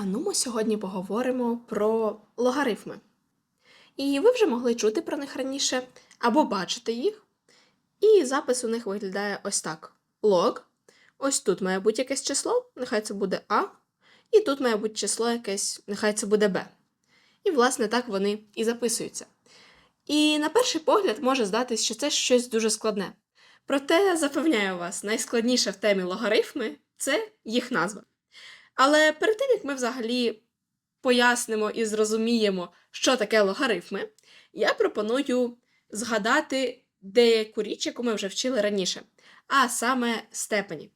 А ну, ми сьогодні поговоримо про логарифми. І ви вже могли чути про них раніше або бачити їх. І запис у них виглядає ось так: лог. Ось тут має бути якесь число, нехай це буде А. І тут має бути число якесь, нехай це буде Б. І, власне, так вони і записуються. І на перший погляд може здатись, що це щось дуже складне. Проте, запевняю вас, найскладніше в темі логарифми це їх назва. Але перед тим, як ми взагалі пояснимо і зрозуміємо, що таке логарифми, я пропоную згадати деяку річ, яку ми вже вчили раніше, а саме степені.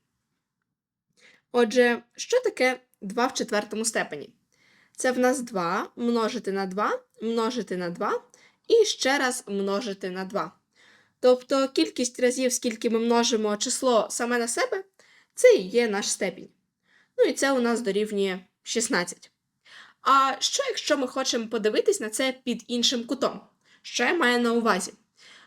Отже, що таке 2 в четвертому степені? Це в нас 2 множити на 2, множити на 2 і ще раз множити на 2. Тобто кількість разів, скільки ми множимо число саме на себе, це і є наш степінь. Ну і це у нас дорівнює 16. А що, якщо ми хочемо подивитись на це під іншим кутом? Що я маю на увазі?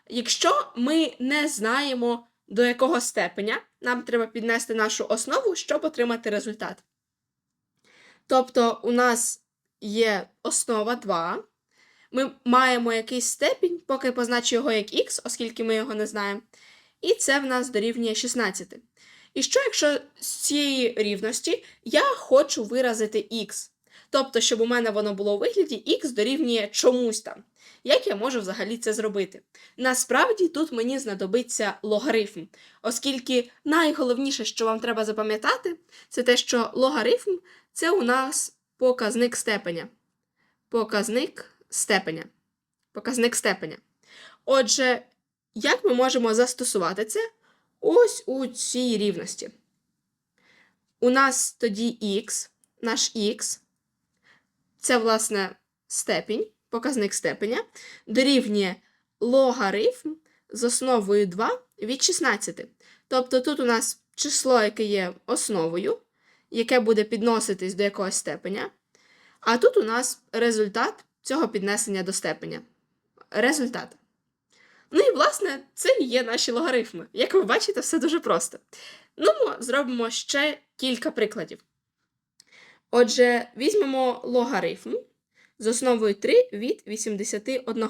Якщо ми не знаємо, до якого степеня нам треба піднести нашу основу, щоб отримати результат. Тобто, у нас є основа 2. Ми маємо якийсь степінь, поки позначу його як х, оскільки ми його не знаємо. І це в нас дорівнює 16. І що, якщо з цієї рівності я хочу виразити х? Тобто, щоб у мене воно було у вигляді х дорівнює чомусь там. Як я можу взагалі це зробити? Насправді тут мені знадобиться логарифм, оскільки найголовніше, що вам треба запам'ятати, це те, що логарифм це у нас показник степеня. Показник степеня. Показник степеня. Отже, як ми можемо застосувати це? Ось у цій рівності. У нас тоді х, наш х, це, власне, степінь, показник степеня, дорівнює логарифм з основою 2 від 16. Тобто тут у нас число, яке є основою, яке буде підноситись до якогось степеня. А тут у нас результат цього піднесення до степеня. Результат. Ну і, власне, це і є наші логарифми. Як ви бачите, все дуже просто. Ну, зробимо ще кілька прикладів. Отже, візьмемо логарифм з основою 3 від 81.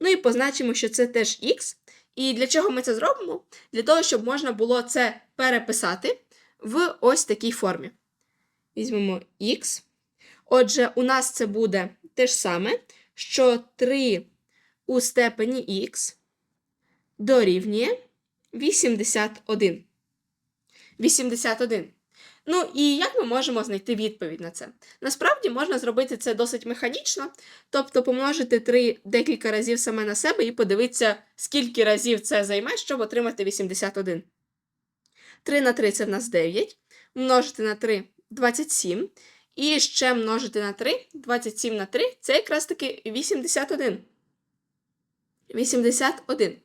Ну і позначимо, що це теж х. І для чого ми це зробимо? Для того, щоб можна було це переписати в ось такій формі. Візьмемо х. Отже, у нас це буде те ж саме, що 3 у степені х дорівнює 81. 81. Ну і як ми можемо знайти відповідь на це? Насправді можна зробити це досить механічно, тобто помножити 3 декілька разів саме на себе і подивитися, скільки разів це займе, щоб отримати 81. 3 на 3 це в нас 9. Множити на 3 27. І ще множити на 3, 27 на 3 це якраз таки 81. 81.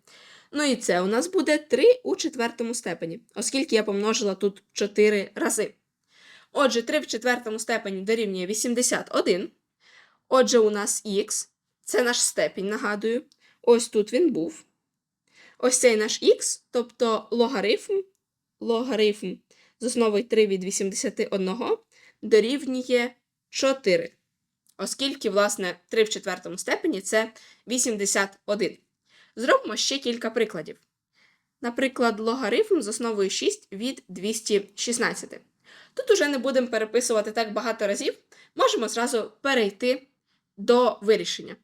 Ну і це у нас буде 3 у четвертому степені, оскільки я помножила тут 4 рази. Отже, 3 в четвертому степені дорівнює 81. Отже, у нас х, це наш степінь, нагадую. Ось тут він був. Ось цей наш х, тобто логарифм, логарифм з основою 3 від 81 дорівнює 4 оскільки, власне, 3 в четвертому степені це 81. Зробимо ще кілька прикладів. Наприклад, логарифм з основою 6 від 216. Тут уже не будемо переписувати так багато разів, можемо зразу перейти до вирішення.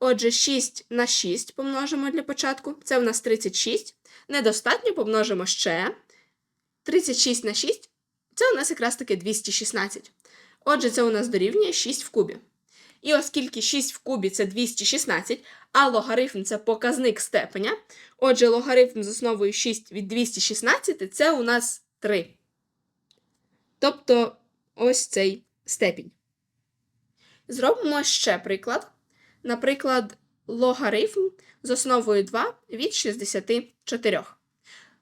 Отже, 6 на 6 помножимо для початку, це в нас 36. Недостатньо помножимо ще. 36 на 6 це у нас якраз таки 216. Отже, це у нас дорівнює 6 в кубі. І оскільки 6 в кубі це 216, а логарифм це показник степеня. Отже, логарифм з основою 6 від 216 це у нас 3. Тобто ось цей степінь. Зробимо ще приклад. Наприклад, логарифм з основою 2 від 64.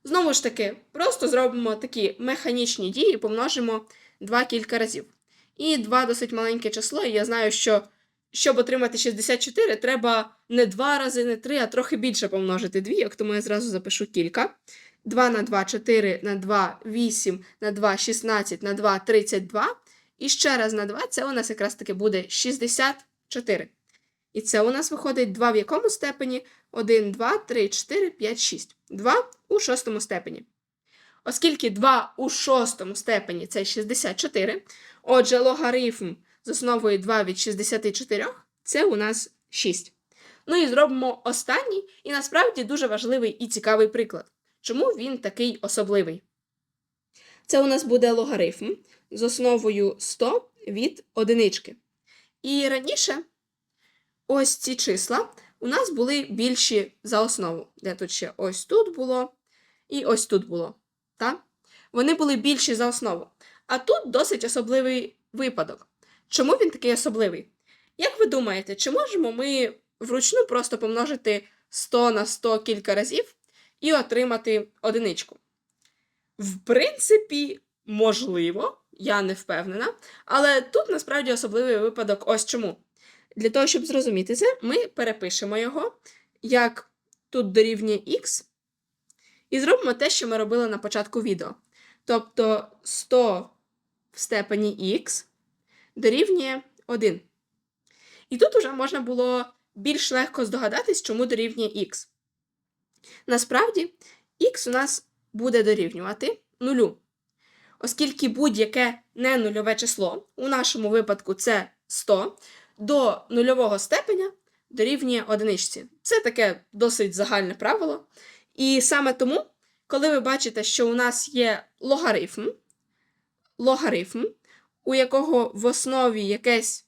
Знову ж таки, просто зробимо такі механічні дії, помножимо 2 кілька разів. І 2 досить маленьке число, і я знаю, що щоб отримати 64, треба не 2 рази, не 3, а трохи більше помножити двійок, тому я зразу запишу кілька. 2 на 2, 4 на 2, 8 на 2, 16 на 2, 32. І ще раз на 2 це у нас якраз таки буде 64. І це у нас виходить 2 в якому степені? 1, 2, 3, 4, 5, 6. 2 у шостому степені. Оскільки 2 у шостому степені це 64, отже, логарифм з основою 2 від 64 це у нас 6. Ну і зробимо останній і насправді дуже важливий і цікавий приклад. Чому він такий особливий? Це у нас буде логарифм з основою 100 від одинички. І раніше ось ці числа у нас були більші за основу. Де тут ще ось тут було і ось тут було. Так? Вони були більші за основу. А тут досить особливий випадок. Чому він такий особливий? Як ви думаєте, чи можемо ми вручну просто помножити 100 на 100 кілька разів і отримати одиничку? В принципі, можливо, я не впевнена, але тут насправді особливий випадок ось чому. Для того, щоб зрозуміти це, ми перепишемо його як тут дорівнює x, і зробимо те, що ми робили на початку відео. Тобто 100 в степені x дорівнює 1. І тут уже можна було більш легко здогадатись, чому дорівнює x. Насправді, x у нас буде дорівнювати нулю. Оскільки будь-яке ненульове число, у нашому випадку це 100, до нульового степеня дорівнює одиничці. Це таке досить загальне правило. І саме тому, коли ви бачите, що у нас є логарифм, логарифм, у якого в основі якесь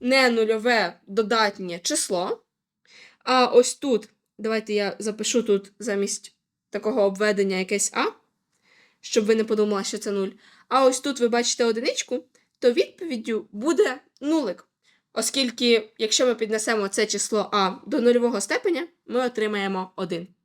ненульове додатнє число, а ось тут, давайте я запишу тут замість такого обведення якесь А, щоб ви не подумали, що це 0. А ось тут ви бачите одиничку, то відповіддю буде нулик. Оскільки, якщо ми піднесемо це число А до нульового степеня, ми отримаємо 1.